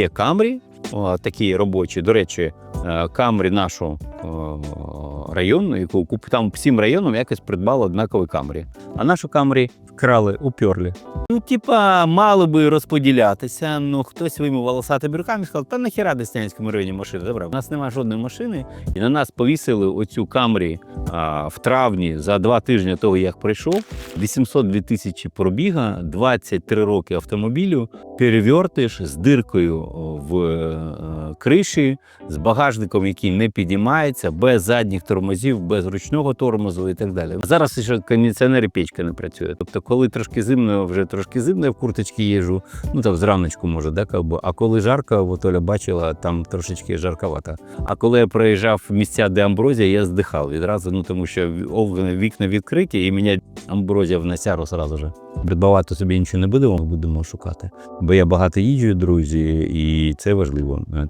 Є камрі, такі робочі. До речі, е, камрі нашу району. яку там всім районам якось придбали однакові камрі. А нашу камрі вкрали, уперлі. Ну, типа, мало би розподілятися. Ну, хтось своїми волосатими руками сказав, та нахіра Деснянському районі машини забрав. У нас немає жодної машини, і на нас повісили оцю камрі а, в травні за два тижні того, як прийшов. 802 тисячі пробіга, 23 роки автомобілю, перевертиш з диркою в криші, з багажником, який не підіймається, без задніх тормозів, без ручного тормозу і так далі. Зараз ще кондиціонер і печка не працює. Тобто, коли трошки зимно, вже трошки зимно, я в курточці їжу, ну там зраночку може, да, как би. а коли жарко, от Оля бачила, там трошечки жарковато. А коли я проїжджав місця, де амброзія, я здихав відразу, ну тому що вікна відкриті, і мене амброзія в насяру сразу же. Придбавати собі нічого не будемо, будемо шукати. Бо я багато їжджу, друзі, і це важливо.